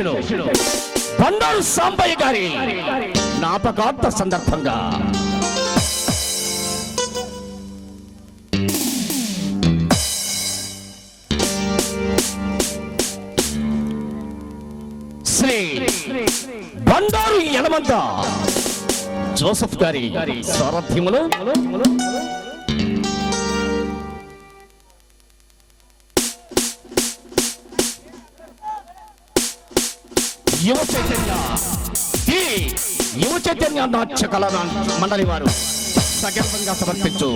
అధ్యక్షుడు బండారు సాంబయ్య గారి జ్ఞాపకార్థ సందర్భంగా. శ్రీ బండారు యలమంత జోసఫ్ గారి సారథ్యములో యువ చైతన్య ఈ యువ చైతన్య నాట్య కళ మండలి వారు సగర్వంగా సమర్పించు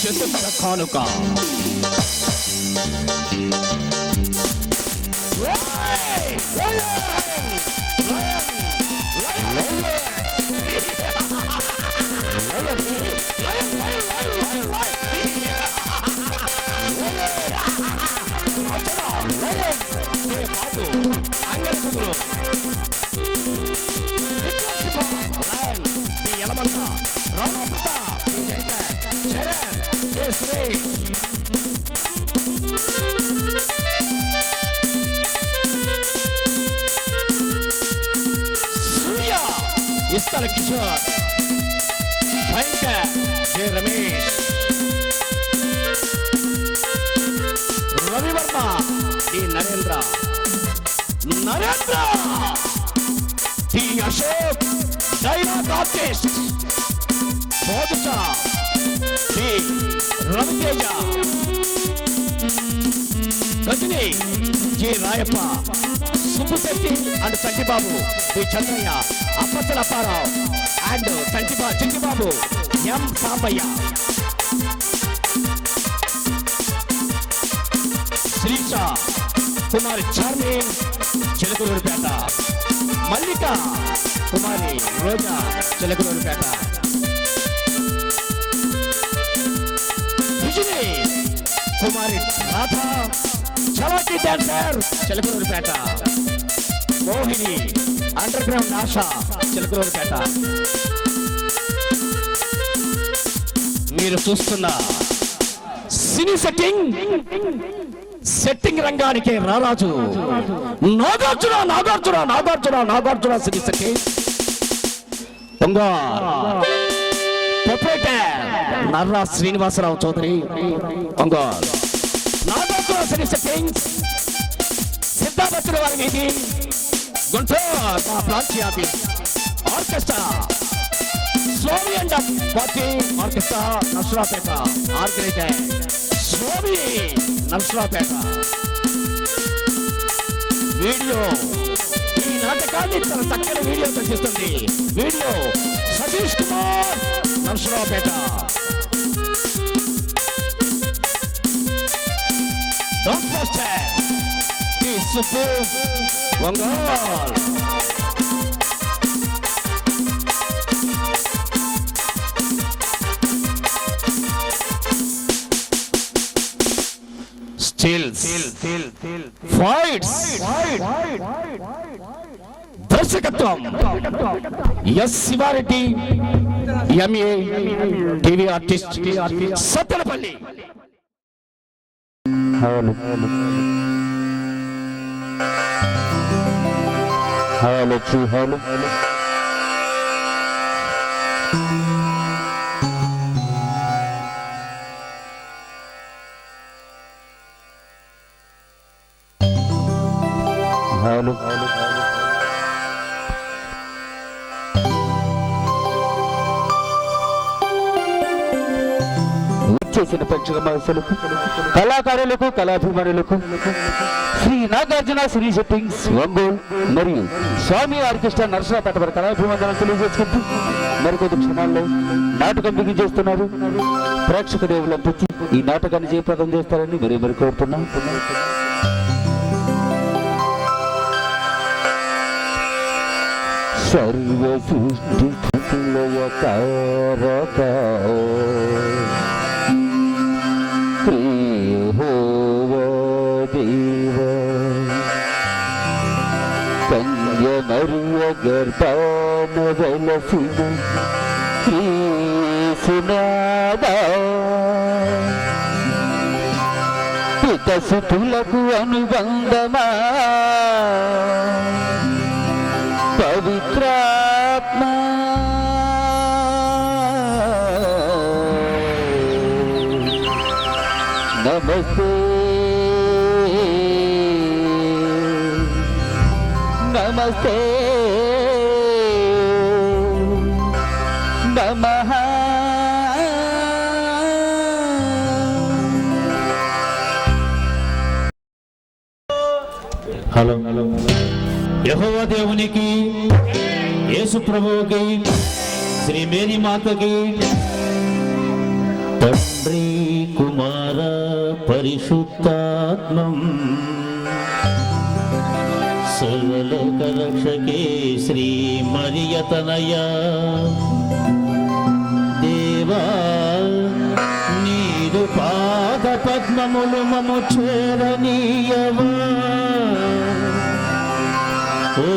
చతుర్థ కానుక Hey! Hey! ఇస్తాల Kishore Bhayankar J Ramesh Ravivarma D Narendra. Narendra! T Ashok dialogue artist బోధచ D Raviteja Rajani G Rayappa Subbusetty and Chantibabu D Chandraiah అప్పసల Apparao and చంటిబా చంటిబాబు ఎం సాంబయ్య శ్రీష కుమార్ చార్మిన్ చిలకలూరుపేట. మల్లిక కుమారి రోజా చిలకలూరుపేట. విజయ్ కుమారి రాధ చలాకి dancer Chilakaluripet. Mohini under ground Asha Chilakaluripet. మీరు చూస్తున్న సినీ సెట్టింగ్ సెట్టింగ్ రంగానికి రారాజు. Nagarjuna Nagarjuna Nagarjuna Nagarjuna cine దొంగ Narra Srinivasarao Chowdary. Nagarjuna cine setting. సిద్ధాబత్తుల వారి గుంటూరు మా orchestra. Swami and party orchestra Narasaraopet organiser Swami. Narasaraopet video ఈ నాటకాన్ని తన చక్కని వీడియో చూపిస్తుంది video Satish Kumar Narasaraopet Don't post it. Peace, Supu. Fights దర్శకత్వం. S Sivareddy MA TV artist Sattenapalli. Hello hello. Hello hello. చేసిన ప్రేక్షక మనసులకు కళాకారులకు కళాభిమానులకు శ్రీ నాగార్జున శ్రీ సెట్టింగ్స్ ఒంగోలు మరియు స్వామి ఆర్కెస్ట్రా నరసరాపేట వారి కళాభిమానాలను తెలియజేసుకుంటూ మరికొద్ది క్షణాల్లో నాటకం బిగించేస్తున్నారు. ప్రేక్షక దేవులంతా ఈ నాటకాన్ని జయప్రదం చేస్తారని మరి మరి కోరుతున్నాం. సర్వ సృష్టి స్థితిలయ కారక గర్భాన వెలసిన క్రీసునాద సుత సుతులకు అనుబంధమా? పవిత్రా నమ హలో హలో. యహోవ దేవునికి యేసు ప్రభువుకి శ్రీ మేరీ మాతకి తండ్రి కుమార పరిశుద్ధాత్మం సర్వలోక రక్షకే శ్రీ మరియతనయ. దేవా నీదు పాద పద్మములు మము చేరనీయవా. ఓ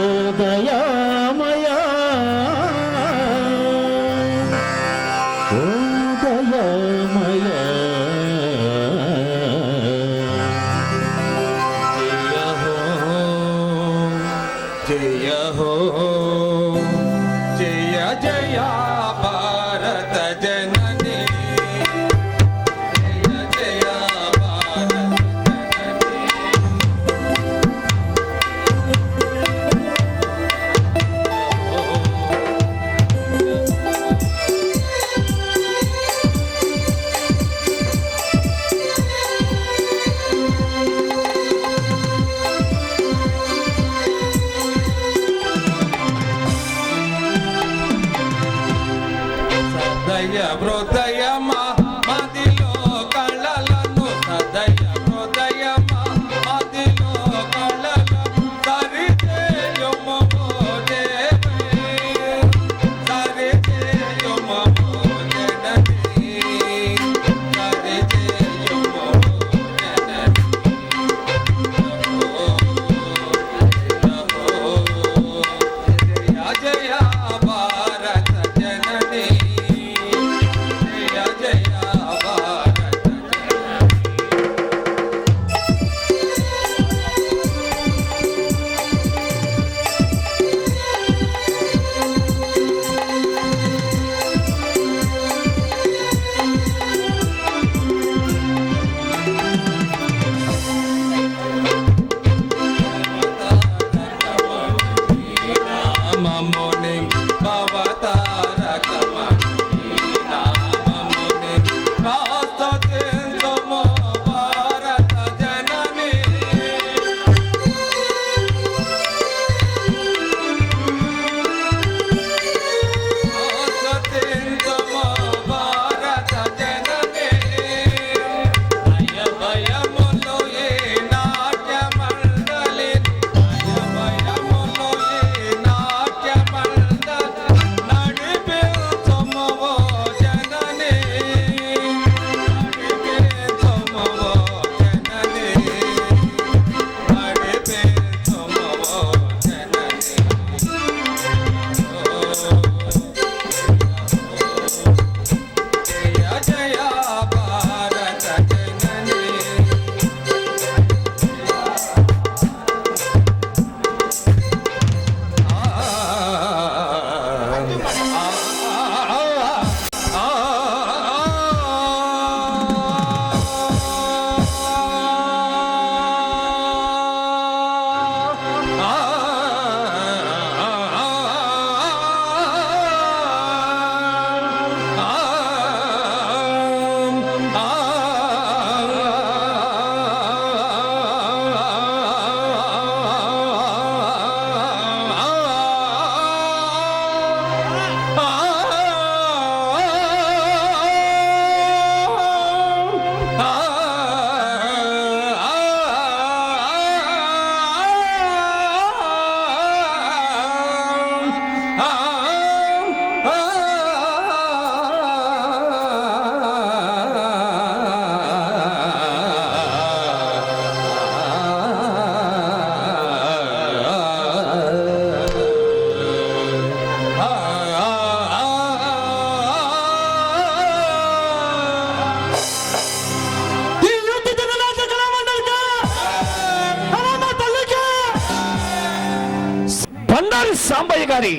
గారి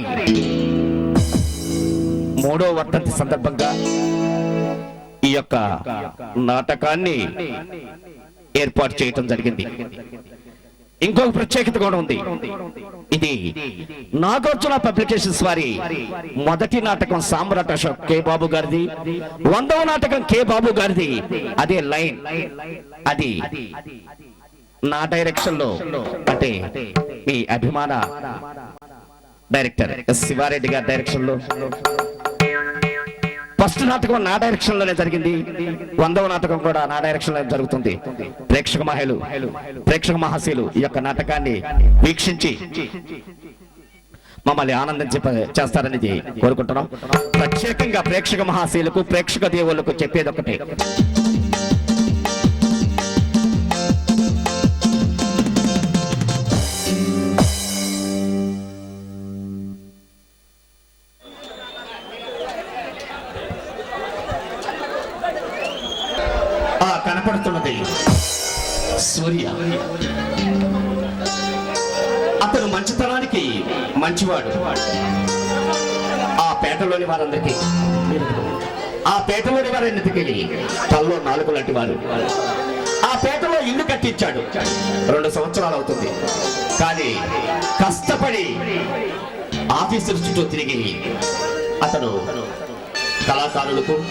మూడో వర్ధంతి సందర్భంగా ఈ యొక్క నాటకాన్ని ఏర్పాటు చేయటం జరిగింది. ఇంకొక ప్రత్యేకత కూడా ఉంది. ఇది నాగార్జున పబ్లికేషన్స్ వారి మొదటి నాటకం సామ్రాట్ అశోక్ కె బాబు గారిది. వందవ నాటకం కె బాబు గారిది. అదే లైన్. అది నా డైరెక్షన్లో అంటే మీ అభిమాన డైరెక్టర్ ఎస్ శివారెడ్డి గారి డైరెక్షన్లో ఫస్ట్ నాటకం నా డైరెక్షన్లోనే జరిగింది. వందవ నాటకం కూడా నా డైరెక్షన్లో జరుగుతుంది. ప్రేక్షక మహిళలు ప్రేక్షక మహాశీలు ఈ యొక్క నాటకాన్ని వీక్షించి మమ్మల్ని ఆనందించి చేస్తారనేది కోరుకుంటున్నాం. ప్రత్యేకంగా ప్రేక్షక మహాశీలకు ప్రేక్షక దేవుళ్ళకు చెప్పేది ఒకటి. కనపడుతున్నది. సూర్య. అతను మంచితనానికి మంచివాడు. ఆ పేటలోని వారందరికీ. ఆ పేటలోని వారందరికీ తల్లో నాలుగు లాంటి వారు. ఆ పేటలో ఇల్లు కట్టించాడు. రెండు సంవత్సరాలు అవుతుంది. కానీ కష్టపడి ఆఫీసుల చుట్టూ తిరిగి అతను కళాకారులకు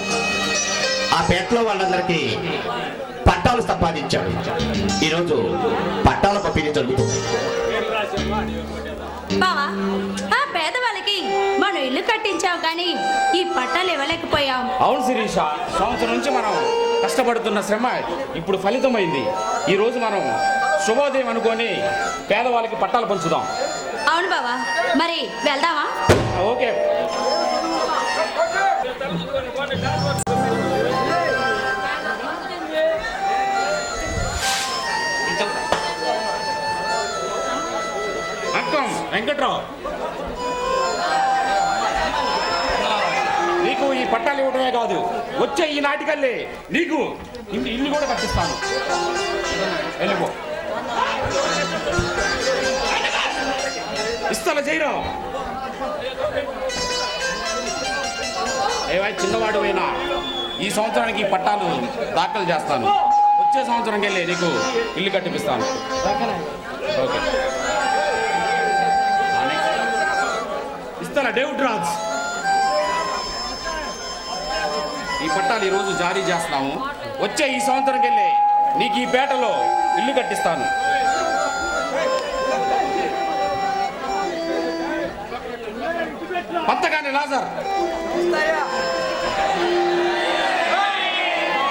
ఆ పేటలో వాళ్ళందరికీ పట్టాలు సంపాదించాడు. ఈరోజు పట్టాల పంపిణీ జరుగుతుంది. బావా ఆ పేదవాళ్ళకి మనం ఇల్లు కట్టించాం కానీ ఈ పట్టాలు ఇవ్వలేకపోయాం. అవును శిరీష సంవత్సరం నుంచి మనం కష్టపడుతున్న శ్రమ ఇప్పుడు ఫలితమైంది. ఈ రోజు మనం శుభోదయం అనుకొని పేదవాళ్ళకి పట్టాలు పంచుదాం. అవును బావా మరి వెళ్దామా? ఓకే. వెంకట్రావు. నీకు ఈ పట్టాలు ఇవ్వడమే కాదు వచ్చే ఈ నాటికల్లే నీకు ఇల్లు ఇల్లు కూడా కట్టిస్తాను. వెళ్ళిపో. ఇస్తాను జైరావు ఏవై చిన్నవాడు అయినా ఈ సంవత్సరానికి ఈ పట్టాలు దాఖలు చేస్తాను. వచ్చే సంవత్సరంకి వెళ్ళి నీకు ఇల్లు కట్టిపిస్తాను. ఇస్తారా డేవిడ్ రాజ్. ఈ పట్టాలు ఈరోజు జారీ చేస్తున్నాము. వచ్చే ఈ సంవత్సరంకి వెళ్ళి నీకు ఈ పేటలో ఇల్లు కట్టిస్తాను. పంతగాని లాజర్.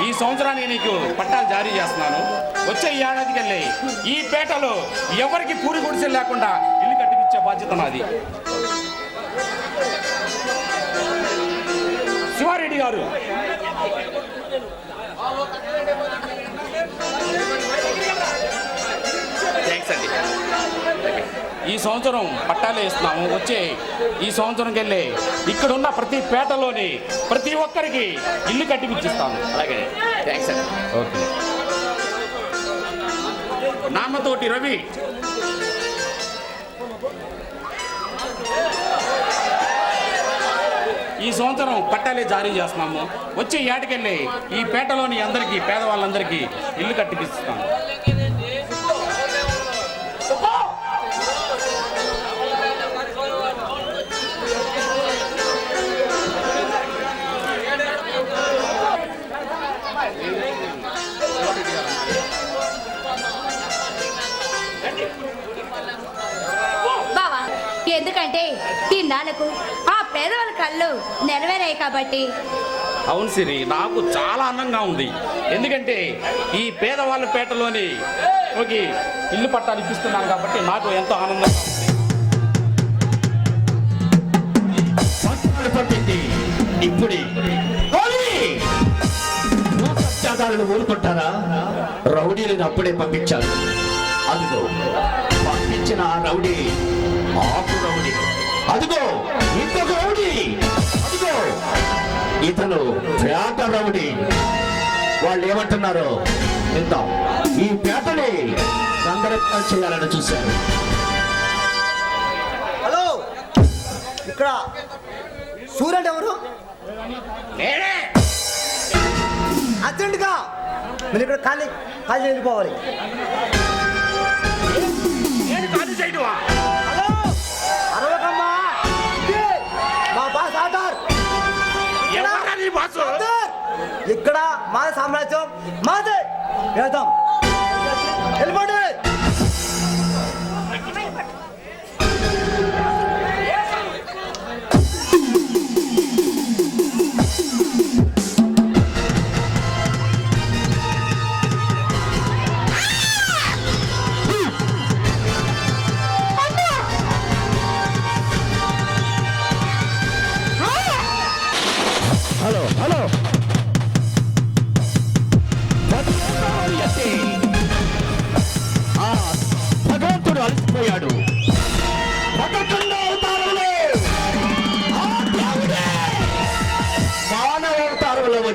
ఈ సంవత్సరానికి నీకు పట్టాలు జారీ చేస్తున్నాను. వచ్చే ఈ ఏడాదికి వెళ్ళి ఈ పేటలో ఎవరికి పూరి గుడిసెలు లేకుండా ఇల్లు కట్టిపించే బాధ్యత నాది. అండి. ఈ సంవత్సరం పట్టాలు వేస్తున్నాము వచ్చే ఈ సంవత్సరంకి వెళ్ళి ఇక్కడ ఉన్న ప్రతి పేటలోని ప్రతి ఒక్కరికి ఇల్లు కట్టిపిచ్చిస్తాను అలాగే. థ్యాంక్స్ అండి. ఓకే. నాన్నతోటి రవి ఈ సంవత్సరం పట్టాలే జారీ చేస్తున్నాము. వచ్చే ఏటకెళ్ళి ఈ పేటలోని అందరికీ పేదవాళ్ళందరికీ ఇల్లు కట్టిపిస్తున్నాము ఈ నాలుగు ఆ పేదవాళ్ళ కళ్ళు నెరవేరాయి కాబట్టి. అవును సిరి నాకు చాలా ఆనందంగా ఉంది. ఎందుకంటే ఈ పేదవాళ్ళ పేటలోని ఒక ఇల్లు పట్టాలు ఇప్పిస్తున్నాను కాబట్టి నాకు ఎంతో ఆనందంగా ఉంది. ఇప్పుడే. ఊరుకుంటారా రౌడీలను అప్పుడే పంపించారు అదిగో పంపించిన ఆ రౌడీ ఆకు రౌడీ. అదిగో ఇంకొక రౌడీ. అదిగో ఇతను పేట రౌడీ. వాళ్ళు ఏమంటున్నారో విందాం. ఈ పేటని గందరగోళం చేయాలని చూశారు. హలో ఇక్కడ సూర్యుడు ఎవరు? అర్జెంటుగా మీరు ఇక్కడ ఖాళీ ఖాళీ వెళ్ళిపోవాలి అరవకమ్మా నీ ఆధార్. ఇక్కడ మా సామ్రాజ్యం మాదే వెళ్దాం వెళ్ళిపోండి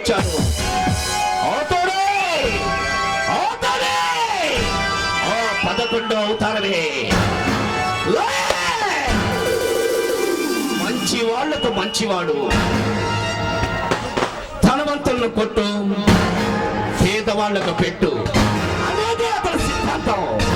వచ్చారు. పదకొండో అవతారమే. మంచి వాళ్ళకు మంచివాడు. ధనవంతులను కొట్టు పేదవాళ్ళకు పెట్టు. అనేది అతని సిద్ధాంతం.